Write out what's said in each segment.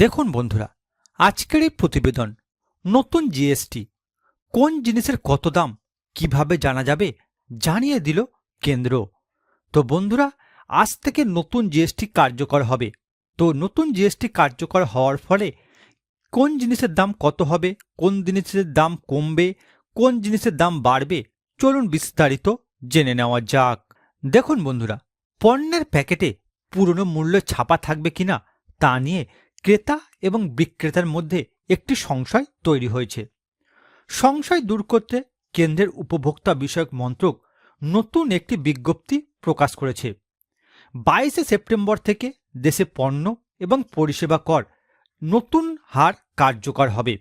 দেখুন বন্ধুরা, আজকের এই প্রতিবেদন, নতুন জিএসটি কোন জিনিসের কত দাম, কীভাবে জানা যাবে, জানিয়ে দিল কেন্দ্র। তো বন্ধুরা, আজ থেকে নতুন জিএসটি কার্যকর হবে। তো নতুন জিএসটি কার্যকর হওয়ার ফলে কোন জিনিসের দাম কত হবে, কোন জিনিসের দাম কমবে, কোন জিনিসের দাম বাড়বে, চলুন বিস্তারিত জেনে নেওয়া যাক। দেখুন বন্ধুরা, পণ্যের প্যাকেটে পুরনো মূল্য ছাপা থাকবে কিনা, তা নিয়ে ক্রেতা এবং বিক্রেতার মধ্যে একটি সংশয় তৈরি হয়েছে। সংশয় দূর করতে কেন্দ্রের উপভোক্তা বিষয়ক মন্ত্রক নতুন একটি বিজ্ঞপ্তি প্রকাশ করেছে। বাইশে সেপ্টেম্বর থেকে দেশে পণ্য এবং পরিষেবা কর নতুন হার কার্যকর হবে।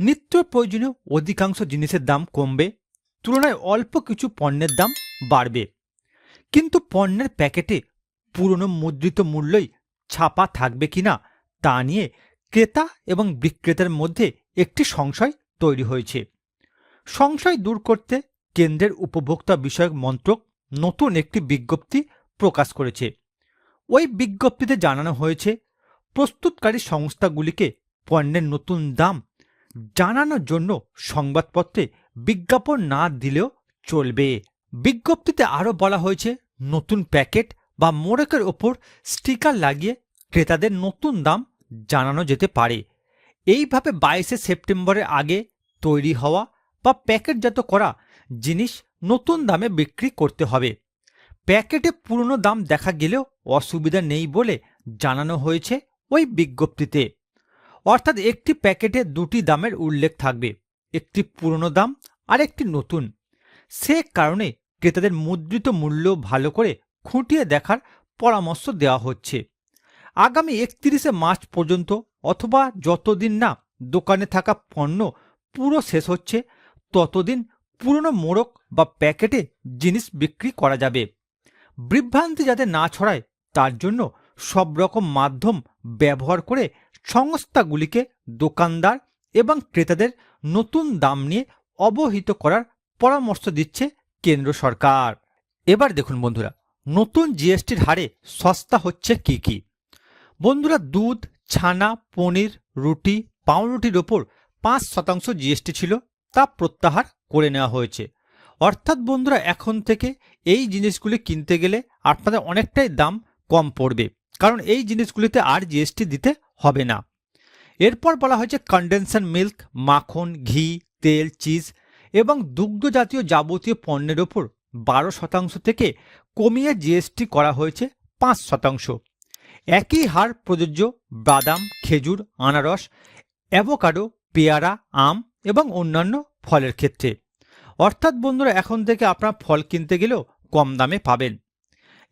নিত্য প্রয়োজনীয় অধিকাংশ জিনিসের দাম কমবে, তুলনায় অল্প কিছু পণ্যের দাম বাড়বে। কিন্তু পণ্যের প্যাকেটে পুরনো মুদ্রিত মূল্যই ছাপা থাকবে কিনা তা নিয়ে ক্রেতা এবং বিক্রেতার মধ্যে একটি সংশয় তৈরি হয়েছে। সংশয় দূর করতে কেন্দ্রের উপভোক্তা বিষয়ক মন্ত্রক নতুন একটি বিজ্ঞপ্তি প্রকাশ করেছে। ওই বিজ্ঞপ্তিতে জানানো হয়েছে, প্রস্তুতকারী সংস্থাগুলিকে পণ্যের নতুন দাম জানানোর জন্য সংবাদপত্রে বিজ্ঞাপন না দিলেও চলবে। বিজ্ঞপ্তিতে আরও বলা হয়েছে, নতুন প্যাকেট বা মোড়কের ওপর স্টিকার লাগিয়ে ক্রেতাদের নতুন দাম জানানো যেতে পারে। এইভাবে বাইশে সেপ্টেম্বরের আগে তৈরি হওয়া বা প্যাকেটজাত করা জিনিস নতুন দামে বিক্রি করতে হবে। প্যাকেটে পুরনো দাম দেখা গেলেও অসুবিধা নেই বলে জানানো হয়েছে ওই বিজ্ঞপ্তিতে। অর্থাৎ একটি প্যাকেটে দুটি দামের উল্লেখ থাকবে, একটি পুরনো দাম আর একটি নতুন। সে কারণে ক্রেতাদের মুদ্রিত মূল্য ভালো করে খুঁটিয়ে দেখার পরামর্শ দেওয়া হচ্ছে। আগামী একত্রিশে মার্চ পর্যন্ত অথবা যতদিন না দোকানে থাকা পণ্য পুরো শেষ হচ্ছে, ততদিন পুরনো মোড়ক বা প্যাকেটে জিনিস বিক্রি করা যাবে। বিভ্রান্তি যাতে না ছড়ায়, তার জন্য সব রকম মাধ্যম ব্যবহার করে সংস্থাগুলিকে দোকানদার এবং ক্রেতাদের নতুন দাম নিয়ে অবহিত করার পরামর্শ দিচ্ছে কেন্দ্র সরকার। এবার দেখুন বন্ধুরা, নতুন জিএসটির হারে সস্তা হচ্ছে কি কি? বন্ধুরা দুধ, ছানা, পনির, রুটি, পাউরুটির ওপর পাঁচ শতাংশ জিএসটি ছিল তা প্রত্যাহার করে নেওয়া হয়েছে। অর্থাৎ বন্ধুরা এখন থেকে এই জিনিসগুলি কিনতে গেলে আপনাদের অনেকটাই দাম কম পড়বে, কারণ এই জিনিসগুলিতে আর জিএসটি দিতে হবে না। এরপর বলা হয়েছে কন্ডেনসার মিল্ক মাখন, ঘি, তেল চিজ এবং দুগ্ধ জাতীয় যাবতীয় পণ্যের ওপর বারো শতাংশ থেকে কমিয়ে জিএসটি করা হয়েছে পাঁচ শতাংশ। একই হার প্রযোজ্য বাদাম, খেজুর, আনারস, অ্যাভোকাডো, পেয়ারা, আম এবং অন্যান্য ফলের ক্ষেত্রে। অর্থাৎ বন্ধুরা, এখন থেকে আপনার ফল কিনতে গেলেও কম দামে পাবেন।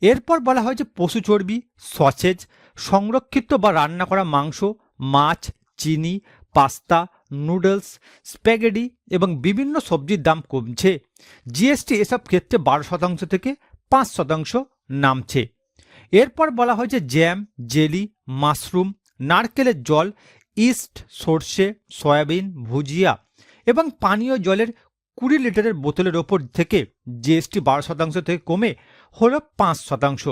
এরপর বলা হয় যে পশু চর্বি, সসেজ, সংরক্ষিত বা রান্না করা মাংস, মাছ, চিনি, পাস্তা, নুডলস স্প্যাগেডি এবং বিভিন্ন সবজির দাম কমছে। জিএসটি এসব ক্ষেত্রে বারো শতাংশ থেকে পাঁচ শতাংশ নামছে। এরপর বলা হয়েছে জ্যাম, জেলি, মাশরুম, নারকেলের জল, ইস্ট, সর্ষে, সয়াবিন, ভুজিয়া এবং পানীয় জলের কুড়ি লিটারের বোতলের ওপর থেকে জিএসটি বারো শতাংশ থেকে কমে হলো পাঁচ শতাংশ।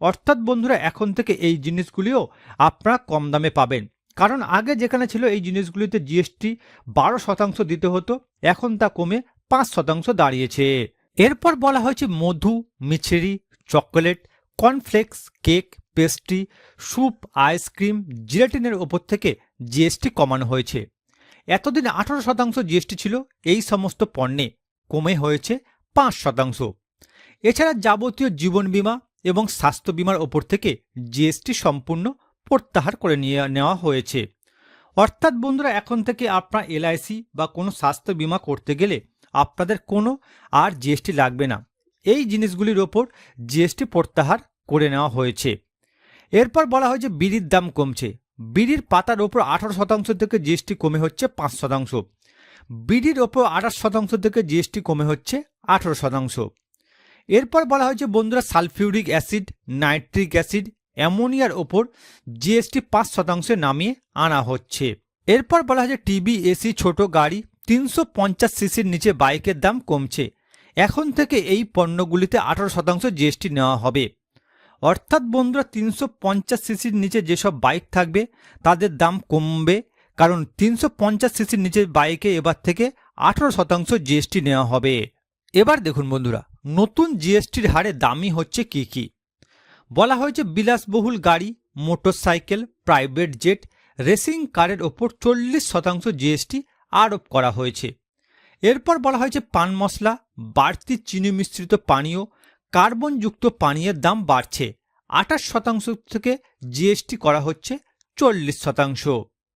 অর্থাৎ বন্ধুরা, এখন থেকে এই জিনিসগুলিও আপনারা কম দামে পাবেন। কারণ আগে যেখানে ছিল এই জিনিসগুলিতে জিএসটি বারো শতাংশ দিতে হতো, এখন তা কমে পাঁচ শতাংশ দাঁড়িয়েছে। এরপর বলা হয়েছে মধু, মিছেরি, chocolate cornflakes, cake, pastry, soup ice cream জিলেটিনের ওপর থেকে জিএসটি কমানো হয়েছে। এতদিন আঠারো শতাংশ জিএসটি ছিল এই সমস্ত পণ্যে। কমে হয়েছে পাঁচ শতাংশ। এছাড়া যাবতীয় জীবন বীমা এবং স্বাস্থ্য বীমার ওপর থেকে জিএসটি সম্পূর্ণ প্রত্যাহার করে নিয়ে নেওয়া হয়েছে। অর্থাৎ বন্ধুরা, এখন থেকে আপনার এলআইসি বা কোনো স্বাস্থ্য বিমা করতে গেলে আপনাদের কোনো আর জিএসটি লাগবে না। এই জিনিসগুলির ওপর জিএসটি প্রত্যাহার করে নেওয়া হয়েছে। এরপর বলা হয়েছে বিড়ির দাম কমছে। বিড়ির পাতার ওপর আঠারো শতাংশ থেকে জিএসটি কমে হচ্ছে পাঁচ শতাংশ। বিড়ির ওপর আঠাশ শতাংশ থেকে জিএসটি কমে হচ্ছে আঠারো শতাংশ। এরপর বলা হয়েছে বন্ধুরা সালফিউরিক অ্যাসিড, নাইট্রিক অ্যাসিড, অ্যামোনিয়ার ওপর জিএসটি পাঁচ শতাংশে নামিয়ে আনা হচ্ছে। এরপর বলা হয়েছে টিভি এসি ছোট গাড়ি তিনশো পঞ্চাশ সিসির নিচে বাইকের দাম কমছে। এখন থেকে এই পণ্যগুলিতে আঠারো শতাংশ জিএসটি নেওয়া হবে। অর্থাৎ বন্ধুরা তিনশো পঞ্চাশ সিসির নিচে যেসব বাইক থাকবে, তাদের দাম কমবে। কারণ তিনশো পঞ্চাশ সিসির নিচের বাইকে এবার থেকে আঠারো শতাংশ জিএসটি নেওয়া হবে। এবার দেখুন বন্ধুরা, নতুন জিএসটির হারে দামি হচ্ছে কি কি? বলা হয়েছে বিলাসবহুল গাড়ি, মোটরসাইকেল, প্রাইভেট জেট, রেসিং কারের ওপর চল্লিশ শতাংশ জিএসটি আরোপ করা হয়েছে। এরপর বলা হয়েছে পান মশলা, বাড়তি চিনি মিশ্রিত পানীয় কার্বনযুক্ত পানীয়ের দাম বাড়ছে। আঠাশ শতাংশ থেকে জিএসটি করা হচ্ছে চল্লিশ শতাংশ।